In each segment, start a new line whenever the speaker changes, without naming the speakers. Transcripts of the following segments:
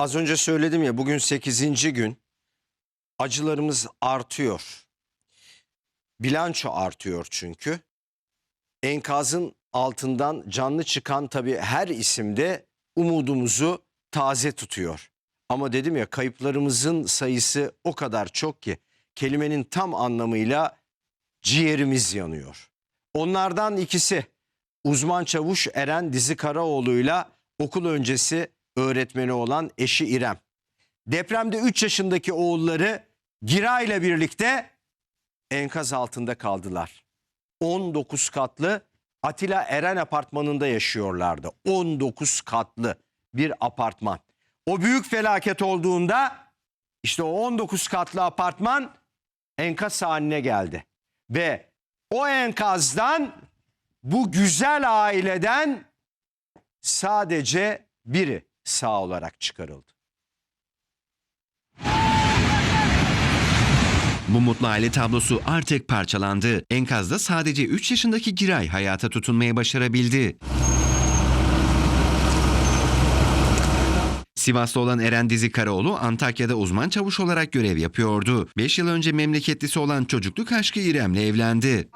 Az önce söyledim ya bugün 8. gün. Acılarımız artıyor. Bilanço artıyor çünkü. Enkazın altından canlı çıkan tabii her isimde umudumuzu taze tutuyor. Ama dedim ya kayıplarımızın sayısı o kadar çok ki kelimenin tam anlamıyla ciğerimiz yanıyor. Onlardan ikisi uzman çavuş Eren Dizi Karaoğlu'yla okul öncesi öğretmeni olan eşi İrem. Depremde 3 yaşındaki oğulları Gira ile birlikte enkaz altında kaldılar. 19 katlı Atilla Eren apartmanında yaşıyorlardı. 19 katlı bir apartman. O büyük felaket olduğunda işte o 19 katlı apartman enkaz haline geldi. Ve o enkazdan bu güzel aileden sadece biri sağ olarak çıkarıldı.
Bu mutlu aile tablosu artık parçalandı. Enkazda sadece 3 yaşındaki Giray hayata tutunmayı başarabildi. Sivas'ta olan Eren Dizi Karaoğlu Antakya'da uzman çavuş olarak görev yapıyordu. 5 yıl önce memleketlisi olan çocukluk aşkı İrem'le evlendi.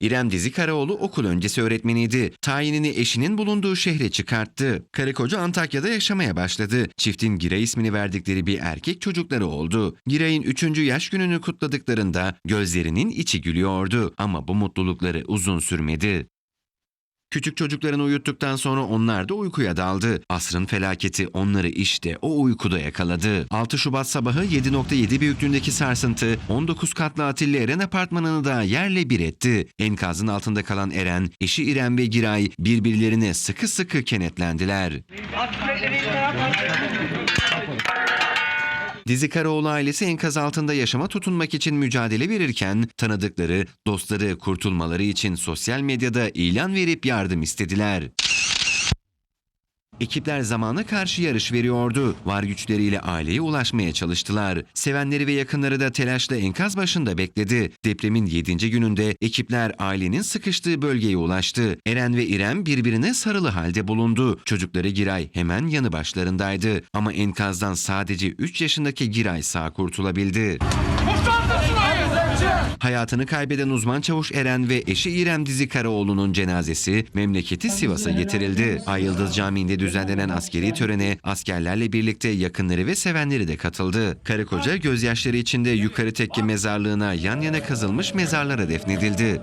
İrem Dizi Karaoğlu okul öncesi öğretmeniydi. Tayinini eşinin bulunduğu şehre çıkarttı. Karı koca Antakya'da yaşamaya başladı. Çiftin Giray ismini verdikleri bir erkek çocukları oldu. Giray'ın 3. yaş gününü kutladıklarında gözlerinin içi gülüyordu. Ama bu mutlulukları uzun sürmedi. Küçük çocuklarını uyuttuktan sonra onlar da uykuya daldı. Asrın felaketi onları işte o uykuda yakaladı. 6 Şubat sabahı 7.7 büyüklüğündeki sarsıntı 19 katlı Atilla Eren apartmanını da yerle bir etti. Enkazın altında kalan Eren, eşi İrem ve Giray birbirlerine sıkı sıkı kenetlendiler. Dizi Karaoğlu ailesi enkaz altında yaşama tutunmak için mücadele verirken tanıdıkları, dostları kurtulmaları için sosyal medyada ilan verip yardım istediler. Ekipler zamana karşı yarış veriyordu. Var güçleriyle aileye ulaşmaya çalıştılar. Sevenleri ve yakınları da telaşla enkaz başında bekledi. Depremin 7. gününde ekipler ailenin sıkıştığı bölgeye ulaştı. Eren ve İrem birbirine sarılı halde bulundu. Çocukları Giray hemen yanı başlarındaydı. Ama enkazdan sadece 3 yaşındaki Giray sağ kurtulabildi. Hayatını kaybeden uzman çavuş Eren ve eşi İrem Dizi Karaoğlu'nun cenazesi memleketi Sivas'a getirildi. Ayıldız Camii'nde düzenlenen askeri törene askerlerle birlikte yakınları ve sevenleri de katıldı. Karı koca gözyaşları içinde yukarı tekke mezarlığına yan yana kazılmış mezarlara defnedildi.